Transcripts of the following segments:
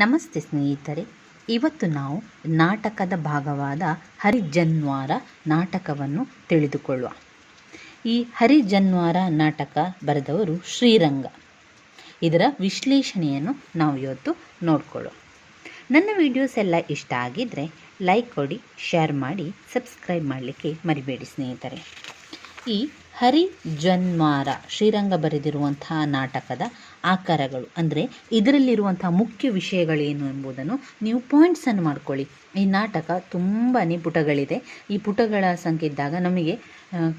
ನಮಸ್ತೆ ಸ್ನೇಹಿತರೆ, ಇವತ್ತು ನಾವು ನಾಟಕದ ಭಾಗವಾದ ಹರಿಜನ್ವಾರ ನಾಟಕವನ್ನು ತಿಳಿದುಕೊಳ್ಳುವ. ಈ ಹರಿಜನ್ವಾರ ನಾಟಕ ಬರೆದವರು ಶ್ರೀರಂಗ. ಇದರ ವಿಶ್ಲೇಷಣೆಯನ್ನು ನಾವು ಇವತ್ತು ನೋಡಿಕೊಳ್ಳುವ ನನ್ನ ವಿಡಿಯೋಸ್ ಎಲ್ಲ ಇಷ್ಟ ಆಗಿದ್ದರೆ ಲೈಕ್ ಕೊಡಿ ಶೇರ್ ಮಾಡಿ ಸಬ್ಸ್ಕ್ರೈಬ್ ಮಾಡಲಿಕ್ಕೆ ಮರಿಬೇಡಿ ಸ್ನೇಹಿತರೆ. ಈ ಹರಿಜನ್ವಾರ ಶ್ರೀರಂಗ ಬರೆದಿರುವಂತಹ ನಾಟಕದ ಆಕಾರಗಳು. ಅಂದರೆ ಇದರಲ್ಲಿರುವಂತಹ ಮುಖ್ಯ ವಿಷಯಗಳೇನು ಎಂಬುದನ್ನು ನೀವು ಪಾಯಿಂಟ್ಸನ್ನು ಮಾಡ್ಕೊಳ್ಳಿ. ಈ ನಾಟಕ ತುಂಬಾ ಪುಟಗಳಿದೆ. ಈ ಪುಟಗಳ ಸಂಖ್ಯೆ ಇದ್ದಾಗ ನಮಗೆ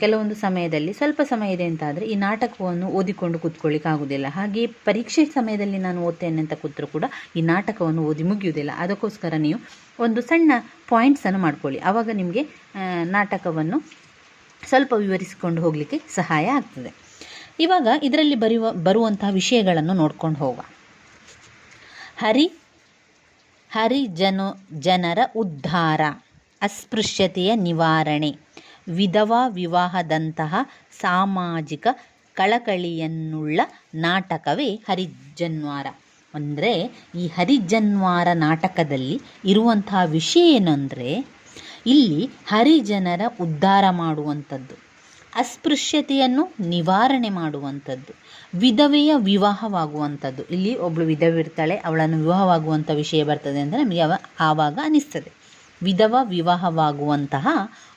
ಕೆಲವೊಂದು ಸಮಯದಲ್ಲಿ ಸ್ವಲ್ಪ ಸಮಯ ಇದೆ ಅಂತಾದರೆ ಈ ನಾಟಕವನ್ನು ಓದಿಕೊಂಡು ಕೂತ್ಕೊಳ್ಳಿಕ್ಕೆ ಆಗೋದಿಲ್ಲ. ಹಾಗೆ ಪರೀಕ್ಷೆ ಸಮಯದಲ್ಲಿ ನಾನು ಓದ್ತೇನೆ ಅಂತ ಕೂತರೂ ಕೂಡ ಈ ನಾಟಕವನ್ನು ಓದಿ ಮುಗಿಯುವುದಿಲ್ಲ. ಅದಕ್ಕೋಸ್ಕರ ನೀವು ಒಂದು ಸಣ್ಣ ಪಾಯಿಂಟ್ಸನ್ನು ಮಾಡ್ಕೊಳ್ಳಿ. ಆವಾಗ ನಿಮಗೆ ನಾಟಕವನ್ನು ಸ್ವಲ್ಪ ವಿವರಿಸಿಕೊಂಡು ಹೋಗಲಿಕ್ಕೆ ಸಹಾಯ ಆಗ್ತದೆ. ಇವಾಗ ಇದರಲ್ಲಿ ಬರೆಯುವ ಬರುವಂತಹ ವಿಷಯಗಳನ್ನು ನೋಡ್ಕೊಂಡು ಹೋಗುವ. ಹರಿ ಹರಿಜನು ಜನರ ಉದ್ಧಾರ, ಅಸ್ಪೃಶ್ಯತೆಯ ನಿವಾರಣೆ, ವಿಧವಾ ವಿವಾಹದಂತಹ ಸಾಮಾಜಿಕ ಕಳಕಳಿಯನ್ನುಳ್ಳ ನಾಟಕವೇ ಹರಿಜನ್ವಾರ. ಅಂದರೆ ಈ ಹರಿಜನ್ವಾರ ನಾಟಕದಲ್ಲಿ ಇರುವಂತಹ ವಿಷಯ ಏನಂದರೆ ಇಲ್ಲಿ ಹರಿಜನರ ಉದ್ಧಾರ ಮಾಡುವಂಥದ್ದು. ಅಸ್ಪೃಶ್ಯತೆಯನ್ನು ನಿವಾರಣೆ ಮಾಡುವಂಥದ್ದು. ವಿಧವೆಯ ವಿವಾಹವಾಗುವಂಥದ್ದು. ಇಲ್ಲಿ ಒಬ್ಬಳು ವಿಧವಿರ್ತಾಳೆ, ಅವಳನ್ನು ವಿವಾಹವಾಗುವಂಥ ವಿಷಯ ಬರ್ತದೆ ಅಂದರೆ ನಮಗೆ ಆವಾಗ ಅನಿಸ್ತದೆ. ವಿಧವ ವಿವಾಹವಾಗುವಂತಹ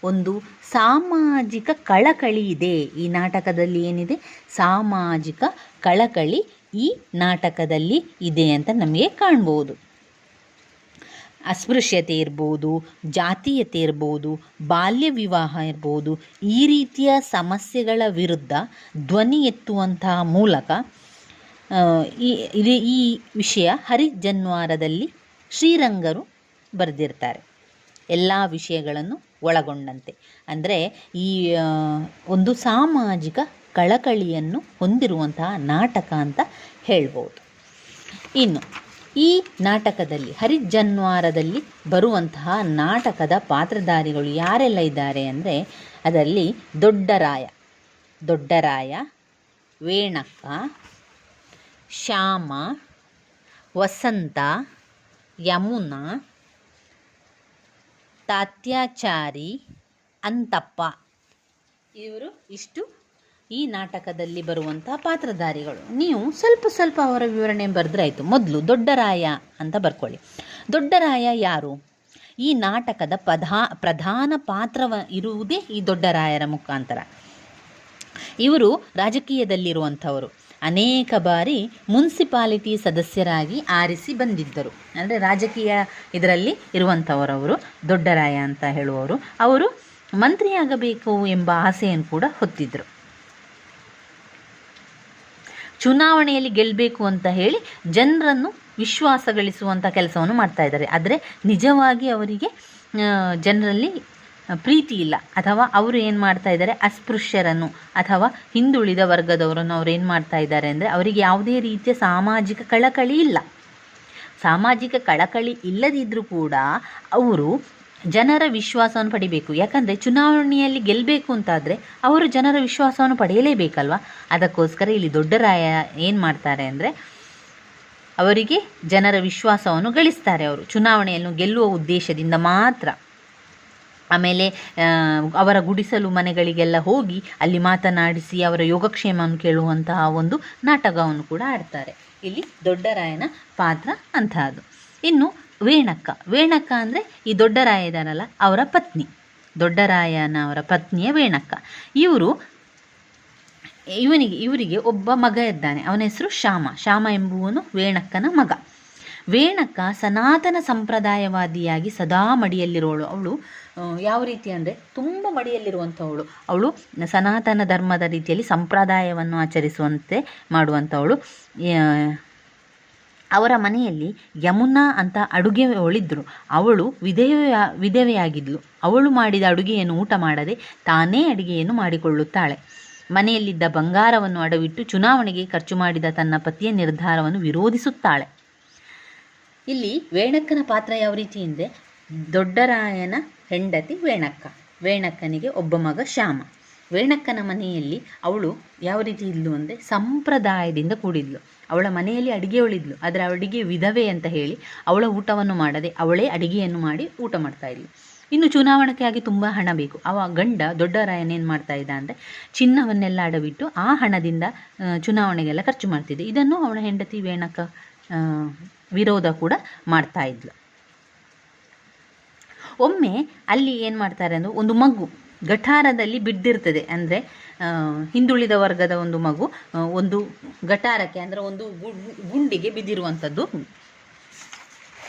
ಒಂದು ಸಾಮಾಜಿಕ ಕಳಕಳಿ ಇದೆ. ಈ ನಾಟಕದಲ್ಲಿ ಏನಿದೆ? ಸಾಮಾಜಿಕ ಕಳಕಳಿ ಈ ನಾಟಕದಲ್ಲಿ ಇದೆ ಅಂತ ನಮಗೆ ಕಾಣ್ಬೋದು. ಅಸ್ಪೃಶ್ಯತೆ ಇರ್ಬೋದು, ಜಾತೀಯತೆ ಇರ್ಬೋದು, ಬಾಲ್ಯ ವಿವಾಹ ಇರ್ಬೋದು, ಈ ರೀತಿಯ ಸಮಸ್ಯೆಗಳ ವಿರುದ್ಧ ಧ್ವನಿ ಎತ್ತುವಂತಹ ಮೂಲಕ ಈ ಈ ವಿಷಯ ಹರಿಜನ್ವಾರದಲ್ಲಿ ಶ್ರೀರಂಗರು ಬರೆದಿರ್ತಾರೆ. ಎಲ್ಲ ವಿಷಯಗಳನ್ನು ಒಳಗೊಂಡಂತೆ. ಅಂದರೆ ಈ ಒಂದು ಸಾಮಾಜಿಕ ಕಳಕಳಿಯನ್ನು ಹೊಂದಿರುವಂತಹ ನಾಟಕ ಅಂತ ಹೇಳ್ಬೋದು. ಇನ್ನು ಈ ನಾಟಕದಲ್ಲಿ ಹರಿಜನ್ವಾರದಲ್ಲಿ ಬರುವಂತಹ ನಾಟಕದ ಪಾತ್ರಧಾರಿಗಳು ಯಾರೆಲ್ಲ ಇದ್ದಾರೆ ಅಂದರೆ, ಅದರಲ್ಲಿ ದೊಡ್ಡರಾಯ ದೊಡ್ಡರಾಯ, ವೇಣಕ್ಕ, ಶ್ಯಾಮ, ವಸಂತ, ಯಮುನಾ, ತಾತ್ಯಾಚಾರಿ, ಅಂತಪ್ಪ. ಇವರು ಇಷ್ಟು ಈ ನಾಟಕದಲ್ಲಿ ಬರುವಂತಹ ಪಾತ್ರಧಾರಿಗಳು. ನೀವು ಸ್ವಲ್ಪ ಸ್ವಲ್ಪ ಅವರ ವಿವರಣೆ ಬರೆದ್ರೆ ಆಯಿತು. ಮೊದಲು ದೊಡ್ಡರಾಯ ಅಂತ ಬರ್ಕೊಳ್ಳಿ. ದೊಡ್ಡರಾಯ ಯಾರು? ಈ ನಾಟಕದ ಪ್ರಧಾ ಪ್ರಧಾನ ಪಾತ್ರವ ಇರುವುದೇ ಈ ದೊಡ್ಡರಾಯರ ಮುಖಾಂತರ. ಇವರು ರಾಜಕೀಯದಲ್ಲಿರುವಂಥವರು. ಅನೇಕ ಬಾರಿ ಮುನ್ಸಿಪಾಲಿಟಿ ಸದಸ್ಯರಾಗಿ ಆರಿಸಿ ಬಂದಿದ್ದರು. ಅಂದರೆ ರಾಜಕೀಯ ಇದರಲ್ಲಿ ಇರುವಂಥವರವರು ದೊಡ್ಡರಾಯ ಅಂತ ಹೇಳುವವರು. ಅವರು ಮಂತ್ರಿಯಾಗಬೇಕು ಎಂಬ ಆಸೆಯನ್ನು ಕೂಡ ಹೊತ್ತಿದ್ದರು. ಚುನಾವಣೆಯಲ್ಲಿ ಗೆಲ್ಲಬೇಕು ಅಂತ ಹೇಳಿ ಜನರನ್ನು ವಿಶ್ವಾಸ ಗಳಿಸುವಂಥ ಕೆಲಸವನ್ನು ಮಾಡ್ತಾ ಇದ್ದಾರೆ. ಆದರೆ ನಿಜವಾಗಿ ಅವರಿಗೆ ಜನರಲ್ಲಿ ಪ್ರೀತಿ ಇಲ್ಲ. ಅಥವಾ ಅವರು ಏನು ಮಾಡ್ತಾ ಇದ್ದಾರೆ? ಅಸ್ಪೃಶ್ಯರನ್ನು, ಅಥವಾ ಹಿಂದುಳಿದ ವರ್ಗದವರನ್ನು ಅವ್ರು ಏನು ಮಾಡ್ತಾ ಇದ್ದಾರೆ ಅಂದರೆ ಅವರಿಗೆ ಯಾವುದೇ ರೀತಿಯ ಸಾಮಾಜಿಕ ಕಳಕಳಿ ಇಲ್ಲ. ಸಾಮಾಜಿಕ ಕಳಕಳಿ ಇಲ್ಲದಿದ್ದರೂ ಕೂಡ ಅವರು ಜನರ ವಿಶ್ವಾಸವನ್ನು ಪಡಿಬೇಕು. ಯಾಕಂದರೆ ಚುನಾವಣೆಯಲ್ಲಿ ಗೆಲ್ಲಬೇಕು ಅಂತಾದರೆ ಅವರು ಜನರ ವಿಶ್ವಾಸವನ್ನು ಪಡೆಯಲೇಬೇಕಲ್ವ? ಅದಕ್ಕೋಸ್ಕರ ಇಲ್ಲಿ ದೊಡ್ಡರಾಯ ಏನು ಮಾಡ್ತಾರೆ ಅಂದರೆ ಅವರಿಗೆ ಜನರ ವಿಶ್ವಾಸವನ್ನು ಗಳಿಸ್ತಾರೆ ಅವರು. ಚುನಾವಣೆಯನ್ನು ಗೆಲ್ಲುವ ಉದ್ದೇಶದಿಂದ ಮಾತ್ರ. ಆಮೇಲೆ ಅವರ ಗುಡಿಸಲು ಮನೆಗಳಿಗೆಲ್ಲ ಹೋಗಿ ಅಲ್ಲಿ ಮಾತನಾಡಿಸಿ ಅವರ ಯೋಗಕ್ಷೇಮವನ್ನು ಕೇಳುವಂತಹ ಒಂದು ನಾಟಕವನ್ನು ಕೂಡ ಆಡ್ತಾರೆ. ಇಲ್ಲಿ ದೊಡ್ಡರಾಯನ ಪಾತ್ರ ಅಂತಹದ್ದು ಇನ್ನು ವೇಣಕ್ಕ. ವೇಣಕ್ಕ ಅಂದರೆ ಈ ದೊಡ್ಡರಾಯ ಇದಾರಲ್ಲ ಅವರ ಪತ್ನಿ. ದೊಡ್ಡರಾಯನ ಅವರ ಪತ್ನಿಯ ವೇಣಕ್ಕ. ಇವರು, ಇವನಿಗೆ, ಇವರಿಗೆ ಒಬ್ಬ ಮಗ ಇದ್ದಾನೆ. ಅವನ ಹೆಸರು ಶ್ಯಾಮ. ಶ್ಯಾಮ ಎಂಬುವನು ವೇಣಕ್ಕನ ಮಗ. ವೇಣಕ್ಕ ಸನಾತನ ಸಂಪ್ರದಾಯವಾದಿಯಾಗಿ ಸದಾ ಮಡಿಯಲ್ಲಿರೋಳು ಅವಳು ಯಾವ ರೀತಿ ಅಂದರೆ ತುಂಬ ಮಡಿಯಲ್ಲಿರುವಂಥವಳು ಅವಳು ಸನಾತನ ಧರ್ಮದ ರೀತಿಯಲ್ಲಿ ಸಂಪ್ರದಾಯವನ್ನು ಆಚರಿಸುವಂತೆ ಮಾಡುವಂಥವಳು ಅವರ ಮನೆಯಲ್ಲಿ ಯಮುನಾ ಅಂತ ಅಡುಗೆ ಒಳಿದ್ರು. ಅವಳು ವಿಧವೆಯ, ವಿಧವೆಯಾಗಿದ್ಲು. ಅವಳು ಮಾಡಿದ ಅಡುಗೆಯನ್ನು ಊಟ ಮಾಡದೆ ತಾನೇ ಅಡುಗೆಯನ್ನು ಮಾಡಿಕೊಳ್ಳುತ್ತಾಳೆ. ಮನೆಯಲ್ಲಿದ್ದ ಬಂಗಾರವನ್ನು ಅಡವಿಟ್ಟು ಚುನಾವಣೆಗೆ ಖರ್ಚು ಮಾಡಿದ ತನ್ನ ಪತಿಯ ನಿರ್ಧಾರವನ್ನು ವಿರೋಧಿಸುತ್ತಾಳೆ. ಇಲ್ಲಿ ವೇಣಕ್ಕನ ಪಾತ್ರ ಯಾವ ರೀತಿ ಅಂದರೆ ದೊಡ್ಡರಾಯನ ಹೆಂಡತಿ ವೇಣಕ್ಕ. ವೇಣಕ್ಕನಿಗೆ ಒಬ್ಬ ಮಗ ಶ್ಯಾಮ. ವೇಣಕ್ಕನ ಮನೆಯಲ್ಲಿ ಅವಳು ಯಾವ ರೀತಿ ಇದ್ಲು ಅಂದರೆ, ಸಂಪ್ರದಾಯದಿಂದ ಕೂಡಿದ್ಲು. ಅವಳ ಮನೆಯಲ್ಲಿ ಅಡಿಗೆಯವಳಿದ್ಲು ಆದರೆ ಅಡಿಗೆ ವಿಧವೆ ಅಂತ ಹೇಳಿ ಅವಳ ಊಟವನ್ನು ಮಾಡದೆ ಅವಳೇ ಅಡಿಗೆಯನ್ನು ಮಾಡಿ ಊಟ ಮಾಡ್ತಾ ಇದ್ಲು. ಇನ್ನು ಚುನಾವಣೆಗಾಗಿ ತುಂಬ ಹಣ ಬೇಕು. ಅವ ಗಂಡ ದೊಡ್ಡ ರಾಯನ್ ಏನು ಮಾಡ್ತಾ ಇದ್ದ ಅಂದರೆ ಚಿನ್ನವನ್ನೆಲ್ಲ ಅಡವಿಟ್ಟು ಆ ಹಣದಿಂದ ಚುನಾವಣೆಗೆಲ್ಲ ಖರ್ಚು ಮಾಡ್ತಿದ್ದೆ ಇದನ್ನು ಅವಳ ಹೆಂಡತಿ ವೇಣಕ ವಿರೋಧ ಕೂಡ ಮಾಡ್ತಾ ಇದ್ಲು. ಒಮ್ಮೆ ಅಲ್ಲಿ ಏನು ಮಾಡ್ತಾರೆ ಅಂದರೆ ಒಂದು ಮಗು ಗಠಾರದಲ್ಲಿ ಬಿದ್ದಿರ್ತದೆ. ಅಂದರೆ ಹಿಂದುಳಿದ ವರ್ಗದ ಒಂದು ಮಗು ಒಂದು ಗಟಾರಕ್ಕೆ, ಅಂದರೆ ಒಂದು ಗುಂಡಿಗೆ ಬಿದ್ದಿರುವಂಥದ್ದು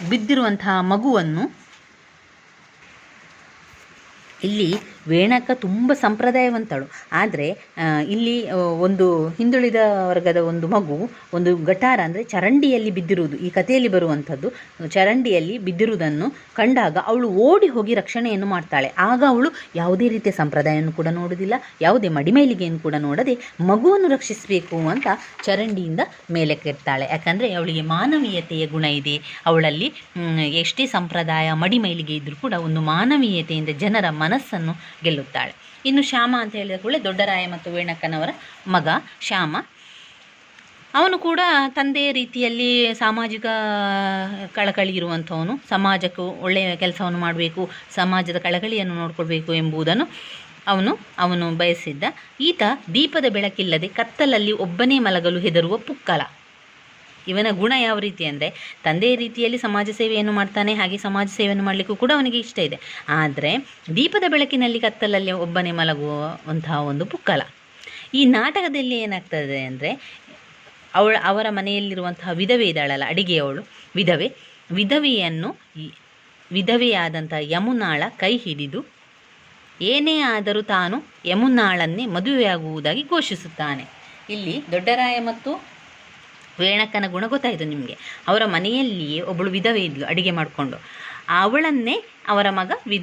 ಬಿದ್ದಿರುವಂತಹ ಮಗುವನ್ನು ಇಲ್ಲಿ ವೇಣಕ ತುಂಬ ಸಂಪ್ರದಾಯವಂತಳು. ಆದರೆ ಇಲ್ಲಿ ಒಂದು ಹಿಂದುಳಿದ ವರ್ಗದ ಒಂದು ಮಗು ಒಂದು ಗಟಾರ ಅಂದರೆ ಚರಂಡಿಯಲ್ಲಿ ಬಿದ್ದಿರುವುದು. ಈ ಕಥೆಯಲ್ಲಿ ಬರುವಂಥದ್ದು ಚರಂಡಿಯಲ್ಲಿ ಬಿದ್ದಿರುವುದನ್ನು ಕಂಡಾಗ ಅವಳು ಓಡಿ ಹೋಗಿ ರಕ್ಷಣೆಯನ್ನು ಮಾಡ್ತಾಳೆ. ಆಗ ಅವಳು ಯಾವುದೇ ರೀತಿಯ ಸಂಪ್ರದಾಯವನ್ನು ಕೂಡ ನೋಡುವುದಿಲ್ಲ ಯಾವುದೇ ಮಡಿಮೈಲಿಗೆಯನ್ನು ಕೂಡ ನೋಡದೆ ಮಗುವನ್ನು ರಕ್ಷಿಸಬೇಕು ಅಂತ ಚರಂಡಿಯಿಂದ ಮೇಲೆ ಕೆರ್ತಾಳೆ ಯಾಕಂದರೆ ಅವಳಿಗೆ ಮಾನವೀಯತೆಯ ಗುಣ ಇದೆ. ಅವಳಲ್ಲಿ ಮ್, ಎಷ್ಟೇ ಸಂಪ್ರದಾಯ ಮಡಿಮೈಲಿಗೆ ಇದ್ದರೂ ಕೂಡ ಒಂದು ಮಾನವೀಯತೆಯಿಂದ ಜನರ ಮನಸ್ಸನ್ನು ಗೆಲ್ಲುತ್ತಾಳೆ. ಇನ್ನು ಶ್ಯಾಮ ಅಂತ ಹೇಳಿದ ಕೂಡಲೇ ದೊಡ್ಡರಾಯ ಮತ್ತು ವೇಣಕ್ಕನವರ ಮಗ ಶ್ಯಾಮ. ಅವನು ಕೂಡ ತಂದೆಯ ರೀತಿಯಲ್ಲಿ ಸಾಮಾಜಿಕ ಕಳಕಳಿ ಇರುವಂಥವನು. ಸಮಾಜಕ್ಕೂ ಒಳ್ಳೆಯ ಕೆಲಸವನ್ನು ಮಾಡಬೇಕು, ಸಮಾಜದ ಕಳಕಳಿಯನ್ನು ನೋಡಿಕೊಳ್ಬೇಕು ಎಂಬುದನ್ನು ಅವನು ಅವನು ಬಯಸಿದ್ದ. ಈತ ದೀಪದ ಬೆಳಕಿಲ್ಲದೆ ಕತ್ತಲಲ್ಲಿ ಒಬ್ಬನೇ ಮಲಗಲು ಹೆದರುವ ಪುಕ್ಕಲ. ಇವನ ಗುಣ ಯಾವ ರೀತಿ ಅಂದರೆ ತಂದೆಯ ರೀತಿಯಲ್ಲಿ ಸಮಾಜ ಸೇವೆಯನ್ನು ಮಾಡ್ತಾನೆ, ಹಾಗೆ ಸಮಾಜ ಸೇವೆಯನ್ನು ಮಾಡಲಿಕ್ಕೂ ಕೂಡ ಅವನಿಗೆ ಇಷ್ಟ ಇದೆ. ಆದರೆ ದೀಪದ ಬೆಳಕಿನಲ್ಲಿ ಕತ್ತಲಲ್ಲಿ ಒಬ್ಬನೇ ಮಲಗುವಂತಹ ಒಂದು ಪುಕ್ಕಲ ಈ ನಾಟಕದಲ್ಲಿ ಏನಾಗ್ತದೆ ಅಂದರೆ ಅವಳ, ಅವರ ಮನೆಯಲ್ಲಿರುವಂತಹ ವಿಧವೆ ಇದ್ದಾಳಲ್ಲ, ಅಡಿಗೆಯವಳು, ವಿಧವೆ, ವಿಧವೆಯನ್ನು ವಿಧವೆಯಾದಂಥ ಯಮುನಾಳ ಕೈ ಹಿಡಿದು ಏನೇ ಆದರೂ ತಾನು ಯಮುನಾಳನ್ನೇ ಮದುವೆಯಾಗುವುದಾಗಿ ಘೋಷಿಸುತ್ತಾನೆ. ಇಲ್ಲಿ ದೊಡ್ಡರಾಯ ಮತ್ತು ವೇಣಕ್ಕನ ಗುಣ ಗೊತ್ತಾಯಿತು ನಿಮಗೆ. ಅವರ ಮನೆಯಲ್ಲಿಯೇ ಒಬ್ಬಳು ವಿಧವೆ ಇದ್ಲು, ಅಡಿಗೆ ಮಾಡಿಕೊಂಡು. ಅವಳನ್ನೇ ಅವರ ಮಗ ವಿ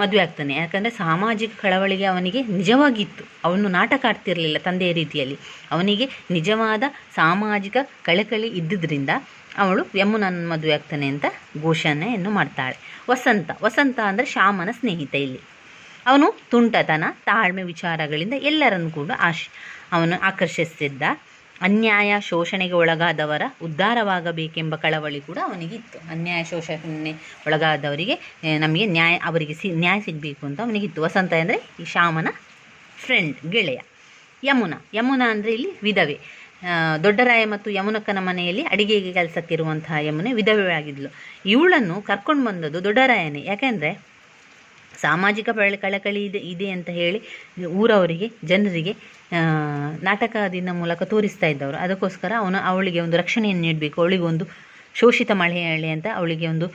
ಮದುವೆ ಆಗ್ತಾನೆ. ಯಾಕಂದರೆ ಸಾಮಾಜಿಕ ಕಳವಳಿಗೆ ಅವನಿಗೆ ನಿಜವಾಗಿತ್ತು. ಅವನು ನಾಟಕ ಆಡ್ತಿರಲಿಲ್ಲ ತಂದೆಯ ರೀತಿಯಲ್ಲಿ. ಅವನಿಗೆ ನಿಜವಾದ ಸಾಮಾಜಿಕ ಕಳಕಳಿ ಇದ್ದುದರಿಂದ ಅವಳು ಯಮುನನ್ನು ಮದುವೆ ಆಗ್ತಾನೆ ಅಂತ ಘೋಷಣೆಯನ್ನು ಮಾಡ್ತಾಳೆ. ವಸಂತ ವಸಂತ ಅಂದರೆ ಶ್ಯಾಮನ ಸ್ನೇಹಿತ ಇಲ್ಲಿ. ಅವನು ತುಂಟತನ, ತಾಳ್ಮೆ ವಿಚಾರಗಳಿಂದ ಎಲ್ಲರನ್ನು ಕೂಡ ಆಶ್, ಅವನು ಆಕರ್ಷಿಸ್ತಿದ್ದ ಅನ್ಯಾಯ ಶೋಷಣೆಗೆ ಒಳಗಾದವರ ಉದ್ಧಾರವಾಗಬೇಕೆಂಬ ಕಳವಳಿ ಕೂಡ ಅವನಿಗಿತ್ತು. ಅನ್ಯಾಯ ಶೋಷಣೆ ಒಳಗಾದವರಿಗೆ ನಮಗೆ ನ್ಯಾಯ, ಅವರಿಗೆ ಸಿ, ನ್ಯಾಯ ಸಿಗಬೇಕು ಅಂತ ಅವನಿಗಿತ್ತು. ವಸಂತ ಅಂದರೆ ಈ ಶ್ಯಾಮನ ಫ್ರೆಂಡ್ ಗೆಳೆಯ. ಯಮುನಾ ಯಮುನಾ ಅಂದರೆ ಇಲ್ಲಿ ವಿಧವೆ. ದೊಡ್ಡರಾಯ ಮತ್ತು ಯಮುನಕ್ಕನ ಮನೆಯಲ್ಲಿ ಅಡಿಗೆಗೆ ಕೆಲಸಕ್ಕಿರುವಂತಹ ಯಮುನೆ ವಿಧವೆಯಾಗಿದ್ಲು. ಇವಳನ್ನು ಕರ್ಕೊಂಡು ಬಂದದ್ದು ದೊಡ್ಡರಾಯನೇ. ಯಾಕೆಂದರೆ ಸಾಮಾಜಿಕ ಕಳಕಳಿ ಇದೆ ಇದೆ ಅಂತ ಹೇಳಿ ಊರವರಿಗೆ, ಜನರಿಗೆ ನಾಟಕದಿಂದ ಮೂಲಕ ತೋರಿಸ್ತಾ ಇದ್ದವರು. ಅದಕ್ಕೋಸ್ಕರ ಅವನು ಅವಳಿಗೆ ಒಂದು ರಕ್ಷಣೆಯನ್ನು ನೀಡಬೇಕು. ಅವಳಿಗೆ ಒಂದು ಶೋಷಿತ ಮಹಿಳೆ ಅಂತ ಅವಳಿಗೆ ಒಂದು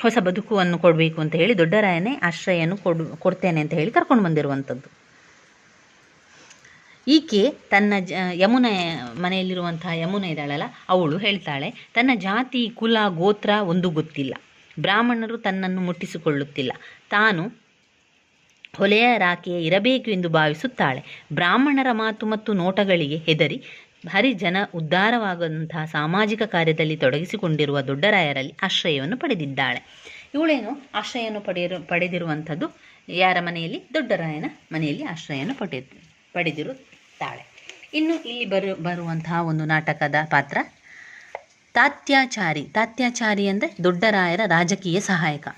ಹೊಸ ಬದುಕುವನ್ನು ಕೊಡಬೇಕು ಅಂತ ಹೇಳಿ ದೊಡ್ಡರಾಯನೇ ಆಶ್ರಯವನ್ನು ಕೊಡು, ಕೊಡ್ತೇನೆ ಅಂತ ಹೇಳಿ ಕರ್ಕೊಂಡು ಬಂದಿರುವಂಥದ್ದು. ಈಕೆ ತನ್ನ ಜ, ಯಮುನ ಮನೆಯಲ್ಲಿರುವಂತಹ ಯಮುನ ಇದ್ದಾಳಲ್ಲ, ಅವಳು ಹೇಳ್ತಾಳೆ, ತನ್ನ ಜಾತಿ, ಕುಲ, ಗೋತ್ರ ಒಂದು ಗೊತ್ತಿಲ್ಲ. ಬ್ರಾಹ್ಮಣರು ತನ್ನನ್ನು ಮುಟ್ಟಿಸಿಕೊಳ್ಳುತ್ತಿಲ್ಲ. ತಾನು ಹೊಲೆಯ ರಾಕೆಯ ಇರಬೇಕು ಎಂದು ಭಾವಿಸುತ್ತಾಳೆ. ಬ್ರಾಹ್ಮಣರ ಮಾತು ಮತ್ತು ನೋಟಗಳಿಗೆ ಹೆದರಿ ಹರಿಜನ ಉದ್ಧಾರವಾಗುವಂತಹ ಸಾಮಾಜಿಕ ಕಾರ್ಯದಲ್ಲಿ ತೊಡಗಿಸಿಕೊಂಡಿರುವ ದೊಡ್ಡರಾಯರಲ್ಲಿ ಆಶ್ರಯವನ್ನು ಪಡೆದಿದ್ದಾಳೆ. ಇವಳೇನು ಆಶ್ರಯವನ್ನು ಪಡೆಯಿರು, ಪಡೆದಿರುವಂಥದ್ದು? ಯಾರ ಮನೆಯಲ್ಲಿ? ದೊಡ್ಡರಾಯನ ಮನೆಯಲ್ಲಿ ಆಶ್ರಯವನ್ನು ಪಡೆ ಪಡೆದಿರುತ್ತಾಳೆ. ಇನ್ನು ಇಲ್ಲಿ ಬರು, ಬರುವಂತಹ ಒಂದು ನಾಟಕದ ಪಾತ್ರ ತಾತ್ಯಾಚಾರಿ. ತಾತ್ಯಾಚಾರಿ ಅಂದರೆ ದೊಡ್ಡರಾಯರ ರಾಜಕೀಯ ಸಹಾಯಕ.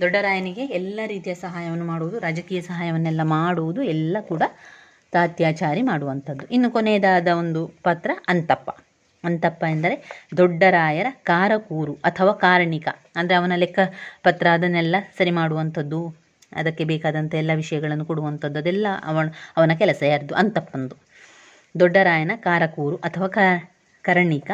ದೊಡ್ಡರಾಯನಿಗೆ ಎಲ್ಲ ರೀತಿಯ ಸಹಾಯವನ್ನು ಮಾಡುವುದು, ರಾಜಕೀಯ ಸಹಾಯವನ್ನೆಲ್ಲ ಮಾಡುವುದು ಎಲ್ಲ ಕೂಡ ತಾತ್ಯಾಚಾರಿ ಮಾಡುವಂಥದ್ದು. ಇನ್ನು ಕೊನೆಯದಾದ ಒಂದು ಪಾತ್ರ, ಅಂತಪ್ಪ. ಅಂತಪ್ಪ ಎಂದರೆ ದೊಡ್ಡರಾಯರ ಕಾರಕೂರು ಅಥವಾ ಕಾರಣಿಕ. ಅಂದರೆ ಅವನ ಲೆಕ್ಕ ಪತ್ರ ಅದನ್ನೆಲ್ಲ ಸರಿ ಮಾಡುವಂಥದ್ದು, ಅದಕ್ಕೆ ಬೇಕಾದಂಥ ಎಲ್ಲ ವಿಷಯಗಳನ್ನು ಕೊಡುವಂಥದ್ದು, ಅದೆಲ್ಲ ಅವನ ಅವನ ಕೆಲಸ ಯಾರ್ದು? ಅಂತಪ್ಪಂದು. ದೊಡ್ಡರಾಯನ ಕಾರಕೂರು ಅಥವಾ ಕರಣಿಕ.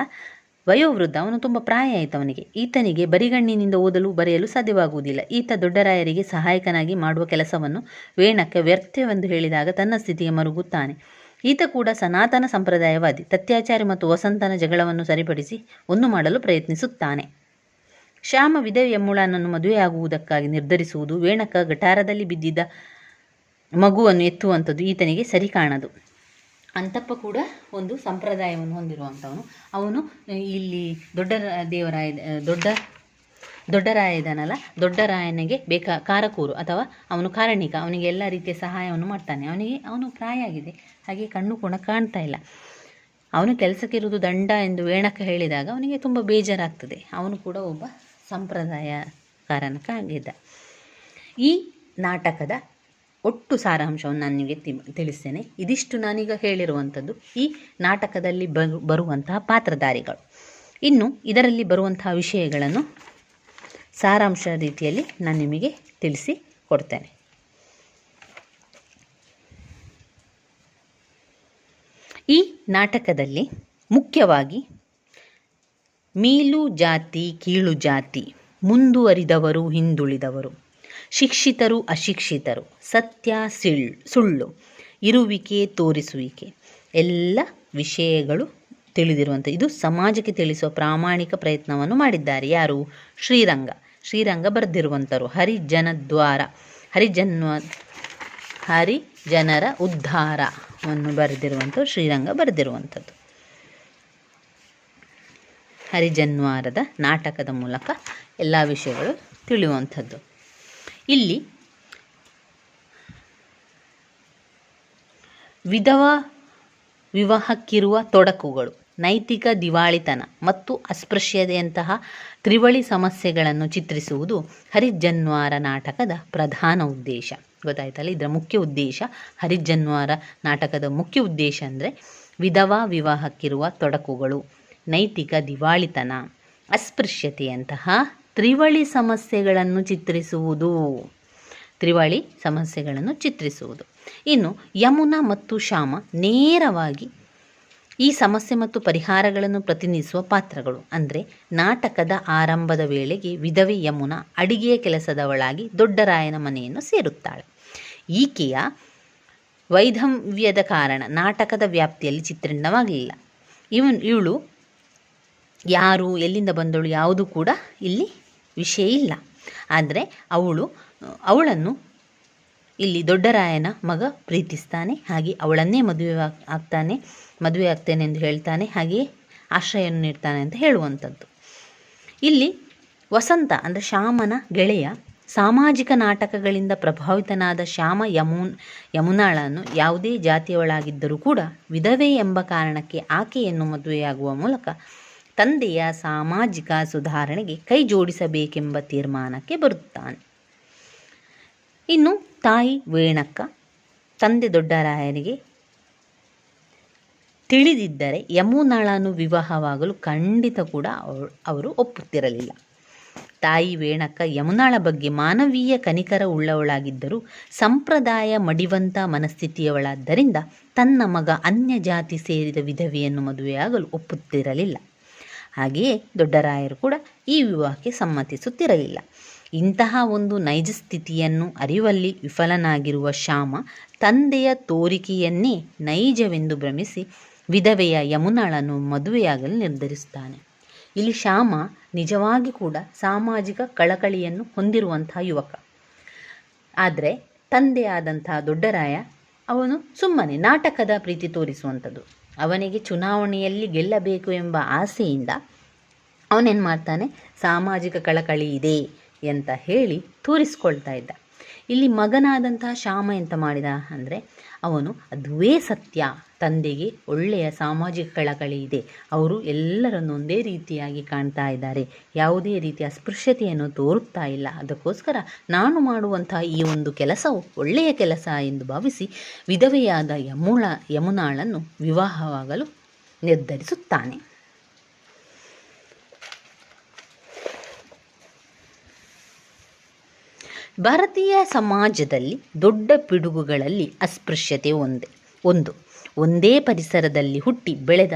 ವಯೋವೃದ್ಧ, ಅವನು ತುಂಬ ಪ್ರಾಯ ಆಯಿತು ಅವನಿಗೆ. ಈತನಿಗೆ ಬರಿಗಣ್ಣಿನಿಂದ ಓದಲು ಬರೆಯಲು ಸಾಧ್ಯವಾಗುವುದಿಲ್ಲ. ಈತ ದೊಡ್ಡರಾಯರಿಗೆ ಸಹಾಯಕನಾಗಿ ಮಾಡುವ ಕೆಲಸವನ್ನು ವೇಣಕ್ಕೆ ವ್ಯರ್ಥವೆಂದು ಹೇಳಿದಾಗ ತನ್ನ ಸ್ಥಿತಿಗೆ ಮರುಗುತ್ತಾನೆ. ಈತ ಕೂಡ ಸನಾತನ ಸಂಪ್ರದಾಯವಾದಿ, ತತ್ಯಾಚಾರಿ ಮತ್ತು ವಸಂತನ ಜಗಳವನ್ನು ಸರಿಪಡಿಸಿ ಒಂದು ಮಾಡಲು ಪ್ರಯತ್ನಿಸುತ್ತಾನೆ. ಶ್ಯಾಮ ವಿಧವೆ ಎಮ್ಮುಳನನ್ನು ಮದುವೆಯಾಗುವುದಕ್ಕಾಗಿ ನಿರ್ಧರಿಸುವುದು ವೇಣಕ ಗಟಾರದಲ್ಲಿ ಬಿದ್ದಿದ್ದ ಮಗುವನ್ನು ಎತ್ತುವಂಥದ್ದು ಈತನಿಗೆ ಸರಿ ಕಾಣದು ಅಂತಪ್ಪ ಕೂಡ ಒಂದು ಸಂಪ್ರದಾಯವನ್ನು ಹೊಂದಿರುವಂಥವನು. ಅವನು ಇಲ್ಲಿ ದೊಡ್ಡ ದೇವರಾಯ ದೊಡ್ಡ ದೊಡ್ಡರಾಯ ಇದ್ದಾನಲ್ಲ ದೊಡ್ಡರಾಯನಿಗೆ ಬೇಕಾ, ಕಾರಕೂರು ಅಥವಾ ಅವನು ಕಾರಣಿಕ, ಅವನಿಗೆ ಎಲ್ಲ ರೀತಿಯ ಸಹಾಯವನ್ನು ಮಾಡ್ತಾನೆ. ಅವನಿಗೆ, ಅವನು ಪ್ರಾಯ ಆಗಿದೆ ಹಾಗೆ ಕಣ್ಣು ಕೂಡ ಕಾಣ್ತಾ ಇಲ್ಲ. ಅವನು ಕೆಲಸಕ್ಕಿರುವುದು ದಂಡ ಎಂದು ವೇಣಕ ಹೇಳಿದಾಗ ಅವನಿಗೆ ತುಂಬ ಬೇಜಾರಾಗ್ತದೆ. ಅವನು ಕೂಡ ಒಬ್ಬ ಸಂಪ್ರದಾಯಕಾರನಕ ಆಗಿದ್ದ ಈ ನಾಟಕದ ಒಟ್ಟು ಸಾರಾಂಶವನ್ನು ನಾನು ನಿಮಗೆ ತಿಳಿಸ್ತೇನೆ. ಇದಿಷ್ಟು ನಾನೀಗ ಹೇಳಿರುವಂಥದ್ದು. ಈ ನಾಟಕದಲ್ಲಿ ಬರು, ಬರುವಂತಹ ಪಾತ್ರಧಾರಿಗಳು. ಇನ್ನು ಇದರಲ್ಲಿ ಬರುವಂತಹ ವಿಷಯಗಳನ್ನು ಸಾರಾಂಶ ರೀತಿಯಲ್ಲಿ ನಾನು ನಿಮಗೆ ತಿಳಿಸಿ ಕೊಡ್ತೇನೆ. ಈ ನಾಟಕದಲ್ಲಿ ಮುಖ್ಯವಾಗಿ ಮೀಲು ಜಾತಿ, ಕೀಳು ಜಾತಿ, ಮುಂದುವರಿದವರು, ಹಿಂದುಳಿದವರು ಶಿಕ್ಷಿತರು ಅಶಿಕ್ಷಿತರು. ಸತ್ಯ ಸಿಳ್, ಸುಳ್ಳು, ಇರುವಿಕೆ ತೋರಿಸುವಿಕೆ. ಎಲ್ಲ ವಿಷಯಗಳು ತಿಳಿದಿರುವಂಥ ಇದು ಸಮಾಜಕ್ಕೆ ತಿಳಿಸುವ ಪ್ರಾಮಾಣಿಕ ಪ್ರಯತ್ನವನ್ನು ಮಾಡಿದ್ದಾರೆ. ಯಾರು? ಶ್ರೀರಂಗ. ಶ್ರೀರಂಗ ಬರೆದಿರುವಂಥರು ಹರಿಜನದ್ವಾರ. ಹರಿಜನ್ವ, ಹರಿಜನರ ಉದ್ಧಾರವನ್ನು ಬರೆದಿರುವಂಥದ್ದು ಶ್ರೀರಂಗ ಬರೆದಿರುವಂಥದ್ದು. ಹರಿಜನ್ವಾರದ ನಾಟಕದ ಮೂಲಕ ಎಲ್ಲ ವಿಷಯಗಳು ತಿಳಿಯುವಂಥದ್ದು. ಇಲ್ಲಿ ವಿಧವಾ ವಿವಾಹಕ್ಕಿರುವ ತೊಡಕುಗಳು, ನೈತಿಕ ದಿವಾಳಿತನ ಮತ್ತು ಅಸ್ಪೃಶ್ಯತೆಯಂತಹ ತ್ರಿವಳಿ ಸಮಸ್ಯೆಗಳನ್ನು ಚಿತ್ರಿಸುವುದು ಹರಿಜನ್ವಾರ ನಾಟಕದ ಪ್ರಧಾನ ಉದ್ದೇಶ. ಗೊತ್ತಾಯ್ತಲ್ಲ? ಇದರ ಮುಖ್ಯ ಉದ್ದೇಶ ಹರಿಜನ್ವಾರ ನಾಟಕದ ಮುಖ್ಯ ಉದ್ದೇಶ ಅಂದರೆ ವಿಧವಾ ವಿವಾಹಕ್ಕಿರುವ ತೊಡಕುಗಳು, ನೈತಿಕ ದಿವಾಳಿತನ, ಅಸ್ಪೃಶ್ಯತೆಯಂತಹ ತ್ರಿವಳಿ ಸಮಸ್ಯೆಗಳನ್ನು ಚಿತ್ರಿಸುವುದು. ತ್ರಿವಳಿ ಸಮಸ್ಯೆಗಳನ್ನು ಚಿತ್ರಿಸುವುದು. ಇನ್ನು ಯಮುನಾ ಮತ್ತು ಶ್ಯಾಮ ನೇರವಾಗಿ ಈ ಸಮಸ್ಯೆ ಮತ್ತು ಪರಿಹಾರಗಳನ್ನು ಪ್ರತಿನಿಧಿಸುವ ಪಾತ್ರಗಳು. ಅಂದರೆ ನಾಟಕದ ಆರಂಭದ ವೇಳೆಗೆ ವಿಧವೆ ಯಮುನಾ ಅಡಿಗೆಯ ಕೆಲಸದವಳಾಗಿ ದೊಡ್ಡರಾಯನ ಮನೆಯನ್ನು ಸೇರುತ್ತಾಳೆ. ಈಕೆಯ ವೈಧವ್ಯದ ಕಾರಣ ನಾಟಕದ ವ್ಯಾಪ್ತಿಯಲ್ಲಿ ಚಿತ್ರಣವಾಗಲಿಲ್ಲ ಇವನ್, ಇವಳು ಯಾರು, ಎಲ್ಲಿಂದ ಬಂದಳು, ಯಾವುದು ಕೂಡ ಇಲ್ಲಿ ವಿಷಯ ಇಲ್ಲ. ಆದರೆ ಅವಳು, ಅವಳನ್ನು ಇಲ್ಲಿ ದೊಡ್ಡರಾಯನ ಮಗ ಪ್ರೀತಿಸ್ತಾನೆ, ಹಾಗೆ ಅವಳನ್ನೇ ಮದುವೆ ಆಗ್ತಾನೆ, ಮದುವೆ ಆಗ್ತೇನೆ ಎಂದು ಹೇಳ್ತಾನೆ, ಹಾಗೆಯೇ ಆಶ್ರಯವನ್ನು ನೀಡ್ತಾನೆ ಅಂತ ಹೇಳುವಂಥದ್ದು. ಇಲ್ಲಿ ವಸಂತ ಅಂದರೆ ಶ್ಯಾಮನ ಗೆಳೆಯ ಸಾಮಾಜಿಕ ನಾಟಕಗಳಿಂದ ಪ್ರಭಾವಿತನಾದ ಶ್ಯಾಮ ಯಮುನ್, ಯಮುನಾಳನ್ನು ಯಾವುದೇ ಜಾತಿಯವಳಾಗಿದ್ದರೂ ಕೂಡ ವಿಧವೆ ಎಂಬ ಕಾರಣಕ್ಕೆ ಆಕೆಯನ್ನು ಮದುವೆಯಾಗುವ ಮೂಲಕ ತಂದೆಯ ಸಾಮಾಜಿಕ ಸುಧಾರಣೆಗೆ ಕೈ ಜೋಡಿಸಬೇಕೆಂಬ ತೀರ್ಮಾನಕ್ಕೆ ಬರುತ್ತಾನೆ. ಇನ್ನು ತಾಯಿ ವೇಣಕ್ಕ, ತಂದೆ ದೊಡ್ಡರಾಯನಿಗೆ ತಿಳಿದಿದ್ದರೆ ಯಮುನಾಳನ್ನು ವಿವಾಹವಾಗಲು ಖಂಡಿತ ಕೂಡ ಅವರು ಒಪ್ಪುತ್ತಿರಲಿಲ್ಲ. ತಾಯಿ ವೇಣಕ್ಕ ಯಮುನಾಳ ಬಗ್ಗೆ ಮಾನವೀಯ ಕನಿಕರ ಉಳ್ಳವಳಾಗಿದ್ದರೂ ಸಂಪ್ರದಾಯ ಮಡಿವಂತ ಮನಸ್ಥಿತಿಯವಳಾದ್ದರಿಂದ ತನ್ನ ಮಗ ಅನ್ಯ ಜಾತಿ ಸೇರಿದ ವಿಧವೆಯನ್ನು ಮದುವೆಯಾಗಲು ಒಪ್ಪುತ್ತಿರಲಿಲ್ಲ. ಹಾಗೆಯೇ ದೊಡ್ಡರಾಯರು ಕೂಡ ಈ ವಿವಾಹಕ್ಕೆ ಸಮ್ಮತಿಸುತ್ತಿರಲಿಲ್ಲ. ಇಂತಹ ಒಂದು ನೈಜ ಸ್ಥಿತಿಯನ್ನು ಅರಿವಲ್ಲಿ ವಿಫಲನಾಗಿರುವ ಶ್ಯಾಮ ತಂದೆಯ ತೋರಿಕೆಯನ್ನೇ ನೈಜವೆಂದು ಭ್ರಮಿಸಿ ವಿಧವೆಯ ಯಮುನಾಳನ್ನು ಮದುವೆಯಾಗಲು ನಿರ್ಧರಿಸುತ್ತಾನೆ. ಇಲ್ಲಿ ಶ್ಯಾಮ ನಿಜವಾಗಿ ಕೂಡ ಸಾಮಾಜಿಕ ಕಳಕಳಿಯನ್ನು ಹೊಂದಿರುವಂತಹ ಯುವಕ. ಆದರೆ ತಂದೆಯಾದಂತಹ ದೊಡ್ಡರಾಯ ಅವನು ಸುಮ್ಮನೆ ನಾಟಕದ ಪ್ರೀತಿ ತೋರಿಸುವಂಥದ್ದು. ಅವನಿಗೆ ಚುನಾವಣೆಯಲ್ಲಿ ಗೆಲ್ಲಬೇಕು ಎಂಬ ಆಸೆಯಿಂದ ಅವನೇನು ಮಾಡ್ತಾನೆ? ಸಾಮಾಜಿಕ ಕಳಕಳಿ ಇದೆ ಅಂತ ಹೇಳಿ ತೋರಿಸ್ಕೊಳ್ತಾ ಇದ್ದ. ಇಲ್ಲಿ ಮಗನಾದಂತಹ ಶ್ಯಾಮ ಎಂತ ಮಾಡಿದ ಅಂದರೆ ಅವನು ಅದುವೇ ಸತ್ಯ, ತಂದೆಗೆ ಒಳ್ಳೆಯ ಸಾಮಾಜಿಕ ಕಳಕಳಿ ಇದೆ ಅವರು ಎಲ್ಲರನ್ನು ಒಂದೇ ರೀತಿಯಾಗಿ ಕಾಣ್ತಾ ಇದ್ದಾರೆ. ಯಾವುದೇ ರೀತಿಯ ಅಸ್ಪೃಶ್ಯತೆಯನ್ನು ತೋರುತ್ತಾ ಇಲ್ಲ. ಅದಕ್ಕೋಸ್ಕರ ನಾನು ಮಾಡುವಂತಹ ಈ ಒಂದು ಕೆಲಸವು ಒಳ್ಳೆಯ ಕೆಲಸ ಎಂದು ಭಾವಿಸಿ ವಿಧವೆಯಾದ ಯಮುಳ, ಯಮುನಾಳನ್ನು ವಿವಾಹವಾಗಲು ನಿರ್ಧರಿಸುತ್ತಾನೆ. ಭಾರತೀಯ ಸಮಾಜದಲ್ಲಿ ದೊಡ್ಡ ಪಿಡುಗುಗಳಲ್ಲಿ ಅಸ್ಪೃಶ್ಯತೆ ಒಂದೇ, ಒಂದು. ಒಂದೇ ಪರಿಸರದಲ್ಲಿ ಹುಟ್ಟಿ ಬೆಳೆದ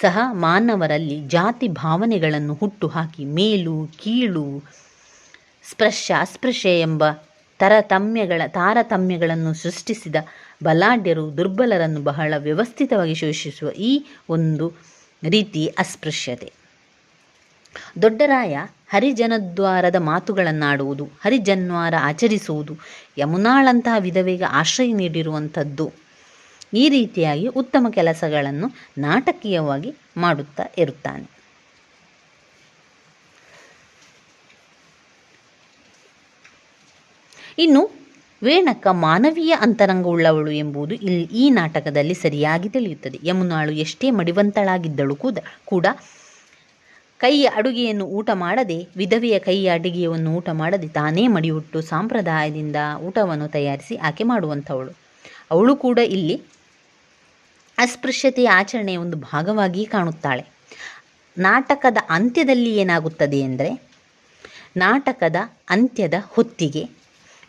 ಸಹ ಮಾನವರಲ್ಲಿ ಜಾತಿ ಭಾವನೆಗಳನ್ನು ಹುಟ್ಟುಹಾಕಿ ಮೇಲು, ಕೀಳು, ಸ್ಪೃಶ್ಯ, ಅಸ್ಪೃಶ್ಯ ಎಂಬ ತರತಮ್ಯಗಳ, ತಾರತಮ್ಯಗಳನ್ನು ಸೃಷ್ಟಿಸಿದ ಬಲಾಢ್ಯರು ದುರ್ಬಲರನ್ನು ಬಹಳ ವ್ಯವಸ್ಥಿತವಾಗಿ ಶೋಷಿಸುವ ಈ ಒಂದು ರೀತಿ ಅಸ್ಪೃಶ್ಯತೆ. ದೊಡ್ಡರಾಯ ಹರಿಜನದ್ವಾರದ ಮಾತುಗಳನ್ನಾಡುವುದು, ಹರಿಜನ್ವಾರ ಆಚರಿಸುವುದು, ಯಮುನಾಳಂತಹ ವಿಧವೆಗೆ ಆಶ್ರಯ ನೀಡಿರುವಂಥದ್ದು. ಈ ರೀತಿಯಾಗಿ ಉತ್ತಮ ಕೆಲಸಗಳನ್ನು ನಾಟಕೀಯವಾಗಿ ಮಾಡುತ್ತಾ ಇರುತ್ತಾನೆ. ಇನ್ನು ವೇಣಕ್ಕ ಮಾನವೀಯ ಅಂತರಂಗವುಳ್ಳವಳು ಎಂಬುದು ಇಲ್ಲಿ ಈ ನಾಟಕದಲ್ಲಿ ಸರಿಯಾಗಿ ತಿಳಿಯುತ್ತದೆ. ಯಮುನಾಳು ಎಷ್ಟೇ ಮಡಿವಂತಳಾಗಿದ್ದಳು ಕೂಡ ಕೂಡ ಕೈಯ ಅಡುಗೆಯನ್ನು ಊಟ ಮಾಡದೆ ವಿಧವೆಯ ಕೈಯ ಅಡುಗೆಯನ್ನು ಊಟ ಮಾಡದೆ ತಾನೇ ಮಡಿಯುಟ್ಟು ಸಾಂಪ್ರದಾಯದಿಂದ ಊಟವನ್ನು ತಯಾರಿಸಿ ಆಕೆ ಮಾಡುವಂಥವಳು. ಅವಳು ಕೂಡ ಇಲ್ಲಿ ಅಸ್ಪೃಶ್ಯತೆಯ ಆಚರಣೆಯ ಒಂದು ಭಾಗವಾಗಿ ಕಾಣುತ್ತಾಳೆ. ನಾಟಕದ ಅಂತ್ಯದಲ್ಲಿ ಏನಾಗುತ್ತದೆ ಅಂದರೆ, ನಾಟಕದ ಅಂತ್ಯದ ಹೊತ್ತಿಗೆ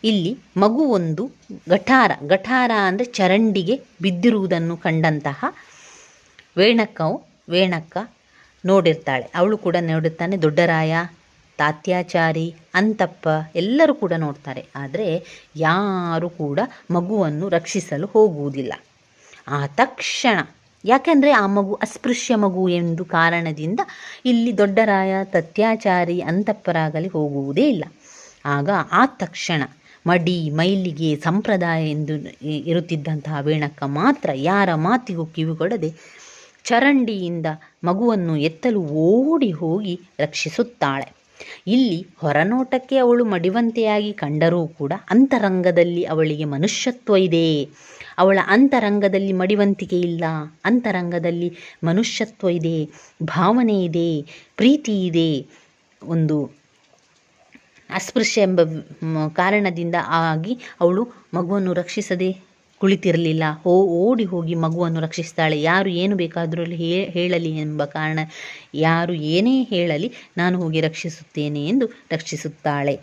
ಇಲ್ಲಿ ಮಗು ಒಂದು ಗಠಾರ ಗಠಾರ ಅಂದರೆ ಚರಂಡಿಗೆ ಬಿದ್ದಿರುವುದನ್ನು ಕಂಡಂತಹ ವೇಣಕ್ಕವು ವೇಣಕ್ಕ ನೋಡಿರ್ತಾಳೆ. ಅವಳು ಕೂಡ ನೋಡುತ್ತಾನೆ, ದೊಡ್ಡರಾಯ, ತಾತ್ಯಾಚಾರಿ, ಅಂತಪ್ಪ, ಎಲ್ಲರೂ ಕೂಡ ನೋಡ್ತಾರೆ. ಆದರೆ ಯಾರು ಕೂಡ ಮಗುವನ್ನು ರಕ್ಷಿಸಲು ಹೋಗುವುದಿಲ್ಲ. ಆ ತಕ್ಷಣ, ಯಾಕೆಂದರೆ ಆ ಮಗು ಅಸ್ಪೃಶ್ಯ ಮಗು ಎಂದು ಕಾರಣದಿಂದ ಇಲ್ಲಿ ದೊಡ್ಡರಾಯ, ತತ್ಯಾಚಾರಿ, ಅಂತಪ್ಪರಾಗಲಿ ಹೋಗುವುದೇ ಇಲ್ಲ. ಆಗ ಆ ತಕ್ಷಣ ಮಡಿ, ಮೈಲಿಗೆ ಸಂಪ್ರದಾಯ ಎಂದು ಇರುತ್ತಿದ್ದಂತಹ ವೇಣಕ್ಕ ಮಾತ್ರ ಯಾರ ಮಾತಿಗೂ ಕಿವಿಗೊಡದೆ ಚರಂಡಿಯಿಂದ ಮಗುವನ್ನು ಎತ್ತಲು ಓಡಿ ಹೋಗಿ ರಕ್ಷಿಸುತ್ತಾಳೆ. ಇಲ್ಲಿ ಹೊರನೋಟಕ್ಕೆ ಅವಳು ಮಡಿವಂತೆಯಾಗಿ ಕಂಡರೂ ಕೂಡ ಅಂತರಂಗದಲ್ಲಿ ಅವಳಿಗೆ ಮನುಷ್ಯತ್ವ ಇದೆ. ಅವಳ ಅಂತರಂಗದಲ್ಲಿ ಮಡಿವಂತಿಕೆ ಇಲ್ಲ. ಅಂತರಂಗದಲ್ಲಿ ಮನುಷ್ಯತ್ವ ಇದೆ, ಭಾವನೆ ಇದೆ, ಪ್ರೀತಿ ಇದೆ. ಒಂದು ಅಸ್ಪೃಶ್ಯ ಎಂಬ ಕಾರಣದಿಂದ ಆಗಿ ಅವಳು ಮಗುವನ್ನು ರಕ್ಷಿಸದೆ ಕುಳಿತಿರಲಿಲ್ಲ. ಹೋ, ಓಡಿ ಹೋಗಿ ಮಗುವನ್ನು ರಕ್ಷಿಸ್ತಾಳೆ. ಯಾರು ಏನು ಬೇಕಾದರೂ ಹೇಳಲಿ ಎಂಬ ಕಾರಣ ಯಾರು ಏನೇ ಹೇಳಲಿ ನಾನು ಹೋಗಿ ರಕ್ಷಿಸುತ್ತೇನೆ ಎಂದು ರಕ್ಷಿಸುತ್ತಾಳೆ.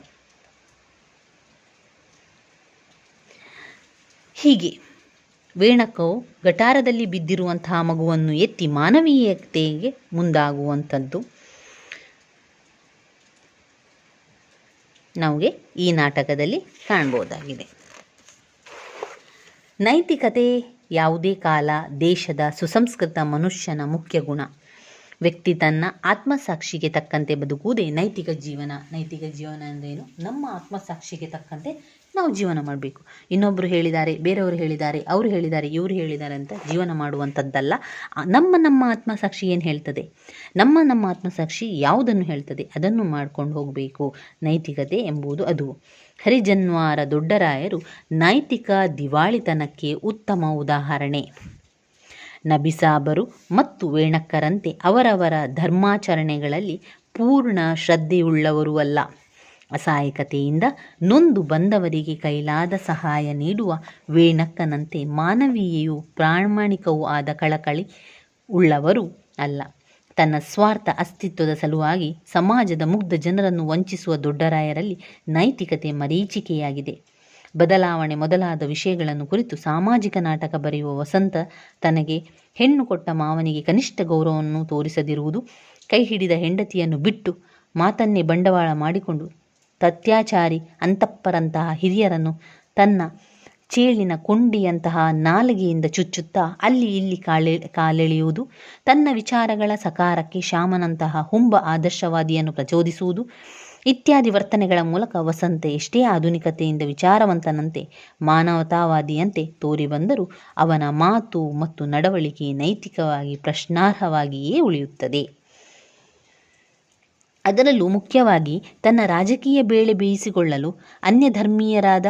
ಹೀಗೆ ವೇಣಕವು ಗಟಾರದಲ್ಲಿ ಬಿದ್ದಿರುವಂತಹ ಮಗುವನ್ನು ಎತ್ತಿ ಮಾನವೀಯತೆಗೆ ಮುಂದಾಗುವಂಥದ್ದು. ನಮಗೆ ಈ ನಾಟಕದಲ್ಲಿ ಕಾಣ್ಬೋದಾಗಿದೆ ನೈತಿಕತೆ ಯಾವುದೇ ಕಾಲ ದೇಶದ ಸುಸಂಸ್ಕೃತ ಮನುಷ್ಯನ ಮುಖ್ಯ ಗುಣ. ವ್ಯಕ್ತಿ ತನ್ನ ಆತ್ಮಸಾಕ್ಷಿಗೆ ತಕ್ಕಂತೆ ಬದುಕುವುದೇ ನೈತಿಕ ಜೀವನ. ನೈತಿಕ ಜೀವನ ಅಂದ್ರೇನು ನಮ್ಮ ಆತ್ಮಸಾಕ್ಷಿಗೆ ತಕ್ಕಂತೆ ನಾವು ಜೀವನ ಮಾಡಬೇಕು. ಇನ್ನೊಬ್ಬರು ಹೇಳಿದ್ದಾರೆ, ಬೇರೆಯವರು ಹೇಳಿದ್ದಾರೆ, ಅವರು ಹೇಳಿದ್ದಾರೆ, ಇವರು ಹೇಳಿದ್ದಾರೆ ಅಂತ ಜೀವನ ಮಾಡುವಂಥದ್ದಲ್ಲ. ನಮ್ಮ ನಮ್ಮ ಆತ್ಮಸಾಕ್ಷಿ ಏನು ಹೇಳ್ತದೆ? ನಮ್ಮ ನಮ್ಮ ಆತ್ಮಸಾಕ್ಷಿ ಯಾವುದನ್ನು ಹೇಳ್ತದೆ? ಅದನ್ನು ಮಾಡ್ಕೊಂಡು ಹೋಗಬೇಕು. ನೈತಿಕತೆ ಎಂಬುದು ಅದು. ಹರಿಜನ್ವಾರ ದೊಡ್ಡರಾಯರು ನೈತಿಕ ದಿವಾಳಿತನಕ್ಕೆ ಉತ್ತಮ ಉದಾಹರಣೆ. ನಬಿಸಾಬರು ಮತ್ತು ವೇಣಕ್ಕರಂತೆ ಅವರವರ ಧರ್ಮಾಚರಣೆಗಳಲ್ಲಿ ಪೂರ್ಣ ಶ್ರದ್ಧೆಯುಳ್ಳವರೂ ಅಲ್ಲ. ಅಸಹಾಯಕತೆಯಿಂದ ನೊಂದು ಬಂದವರಿಗೆ ಕೈಲಾದ ಸಹಾಯ ನೀಡುವ ವೇಣಕ್ಕನಂತೆ ಮಾನವೀಯೂ ಪ್ರಾಮಾಣಿಕವೂ ಆದ ಕಳಕಳಿ ಉಳ್ಳವರು ಅಲ್ಲ. ತನ್ನ ಸ್ವಾರ್ಥ ಅಸ್ತಿತ್ವದ ಸಲುವಾಗಿ ಸಮಾಜದ ಮುಗ್ಧ ಜನರನ್ನು ವಂಚಿಸುವ ದೊಡ್ಡರಾಯರಲ್ಲಿ ನೈತಿಕತೆ ಮರೀಚಿಕೆಯಾಗಿದೆ. ಬದಲಾವಣೆ ಮೊದಲಾದ ವಿಷಯಗಳನ್ನು ಕುರಿತು ಸಾಮಾಜಿಕ ನಾಟಕ ಬರೆಯುವ ವಸಂತ ತನಗೆ ಹೆಣ್ಣು ಕೊಟ್ಟ ಮಾವನಿಗೆ ಕನಿಷ್ಠ ಗೌರವವನ್ನು ತೋರಿಸದಿರುವುದು ಕೈ ಹಿಡಿದ ಹೆಂಡತಿಯನ್ನು ಬಿಟ್ಟು ಮಾತನ್ನೇ ಬಂಡವಾಳ ಮಾಡಿಕೊಂಡು ತತ್ಯಾಚಾರಿ ಅಂತಪ್ಪರಂತಹ ಹಿರಿಯರನ್ನು ತನ್ನ ಚೇಳಿನ ಕೊಂಡಿಯಂತಹ ನಾಲಿಗೆಯಿಂದ ಚುಚ್ಚುತ್ತಾ ಅಲ್ಲಿ ಇಲ್ಲಿ ಕಾಲೆ ಕಾಲೆಳೆಯುವುದು. ತನ್ನ ವಿಚಾರಗಳ ಸಕಾರಕ್ಕೆ ಶ್ಯಾಮನಂತಹ ಹುಂಬ ಆದರ್ಶವಾದಿಯನ್ನು ಪ್ರಚೋದಿಸುವುದು. ಇತ್ಯಾದಿ ವರ್ತನೆಗಳ ಮೂಲಕ ವಸಂತ ಎಷ್ಟೇ ಆಧುನಿಕತೆಯಿಂದ ವಿಚಾರವಂತನಂತೆ, ಮಾನವತಾವಾದಿಯಂತೆ ತೋರಿಬಂದರೂ ಅವನ ಮಾತು ಮತ್ತು ನಡವಳಿಕೆ ನೈತಿಕವಾಗಿ ಪ್ರಶ್ನಾರ್ಹವಾಗಿಯೇ ಉಳಿಯುತ್ತದೆ. ಅದರಲ್ಲೂ ಮುಖ್ಯವಾಗಿ ತನ್ನ ರಾಜಕೀಯ ಬೇಳೆ ಬೇಯಿಸಿಕೊಳ್ಳಲು ಅನ್ಯಧರ್ಮೀಯರಾದ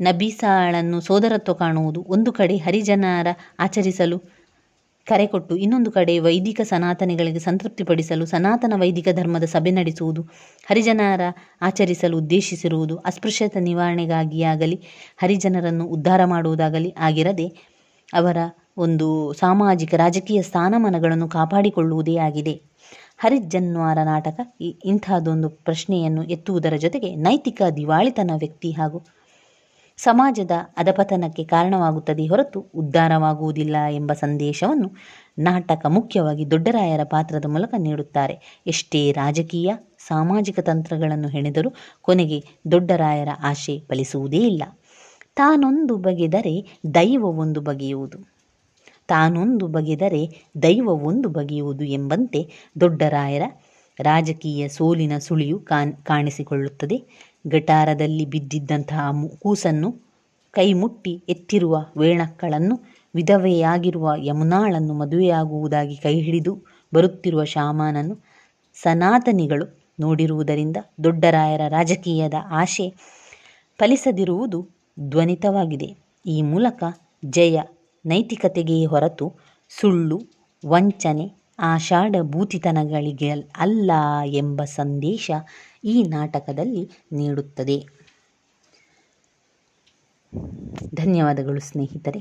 ನಬೀಸಾಳನ್ನು ಸೋದರತ್ವ ಕಾಣುವುದು. ಒಂದು ಕಡೆ ಹರಿಜನರ ಆಚರಿಸಲು ಕರೆ ಕೊಟ್ಟು, ಇನ್ನೊಂದು ಕಡೆ ವೈದಿಕ ಸನಾತನಿಗಳಿಗೆ ಸಂತೃಪ್ತಿಪಡಿಸಲು ಸನಾತನ ವೈದಿಕ ಧರ್ಮದ ಸಭೆ ನಡೆಸುವುದು, ಹರಿಜನರ ಆಚರಿಸಲು ಉದ್ದೇಶಿಸಿರುವುದು ಅಸ್ಪೃಶ್ಯತೆ ನಿವಾರಣೆಗಾಗಿಯಾಗಲಿ, ಹರಿಜನರನ್ನು ಉದ್ಧಾರ ಮಾಡುವುದಾಗಲಿ ಆಗಿರದೆ, ಅವರ ಒಂದು ಸಾಮಾಜಿಕ ರಾಜಕೀಯ ಸ್ಥಾನಮಾನಗಳನ್ನು ಕಾಪಾಡಿಕೊಳ್ಳುವುದೇ ಆಗಿದೆ. ಹರಿಜನ್ವಾರ ನಾಟಕ ಇಂತಹದೊಂದು ಪ್ರಶ್ನೆಯನ್ನು ಎತ್ತುವುದರ ಜೊತೆಗೆ ನೈತಿಕ ದಿವಾಳಿತನ ವ್ಯಕ್ತಿ ಹಾಗೂ ಸಮಾಜದ ಅಧಪತನಕ್ಕೆ ಕಾರಣವಾಗುತ್ತದೆ ಹೊರತು ಉದ್ಧಾರವಾಗುವುದಿಲ್ಲ ಎಂಬ ಸಂದೇಶವನ್ನು ನಾಟಕ ಮುಖ್ಯವಾಗಿ ದೊಡ್ಡರಾಯರ ಪಾತ್ರದ ಮೂಲಕ ನೀಡುತ್ತಾರೆ. ಎಷ್ಟೇ ರಾಜಕೀಯ, ಸಾಮಾಜಿಕ ತಂತ್ರಗಳನ್ನು ಹೆಣೆದರೂ ಕೊನೆಗೆ ದೊಡ್ಡರಾಯರ ಆಶೆ ಫಲಿಸುವುದೇ ಇಲ್ಲ. ತಾನೊಂದು ಬಗೆದರೆ ದೈವ ಒಂದು ಬಗೆಯುವುದು. ತಾನೊಂದು ಬಗೆದರೆ ದೈವ ಒಂದು ಬಗೆಯುವುದು ಎಂಬಂತೆ ದೊಡ್ಡರಾಯರ ರಾಜಕೀಯ ಸೋಲಿನ ಸುಳಿಯು ಕಾಣ್, ಕಾಣಿಸಿಕೊಳ್ಳುತ್ತದೆ. ಗಟಾರದಲ್ಲಿ ಬಿದ್ದಿದ್ದಂತಹ ಕೂಸನ್ನು ಕೈ ಮುಟ್ಟಿ ಎತ್ತಿರುವ ವೇಣಕ್ಕಳನ್ನು ವಿಧವೆಯಾಗಿರುವ ಯಮುನಾಳನ್ನು ಮದುವೆಯಾಗುವುದಾಗಿ ಕೈಹಿಡಿದು ಬರುತ್ತಿರುವ ಶಾಮಾನನ್ನು ಸನಾತನಿಗಳು ನೋಡಿರುವುದರಿಂದ ದೊಡ್ಡರಾಯರ ರಾಜಕೀಯದ ಆಶೆ ಫಲಿಸದಿರುವುದು ಧ್ವನಿತವಾಗಿದೆ. ಈ ಮೂಲಕ ಜಯ, ನೈತಿಕತೆಗೆ ಹೊರತು ಸುಳ್ಳು, ವಂಚನೆ ಆಷಾಢಭೂತಿತನಗಳಿಗೆ ಅಲ್ಲ ಎಂಬ ಸಂದೇಶ ಈ ನಾಟಕದಲ್ಲಿ ನೀಡುತ್ತದೆ. ಧನ್ಯವಾದಗಳು ಸ್ನೇಹಿತರೆ.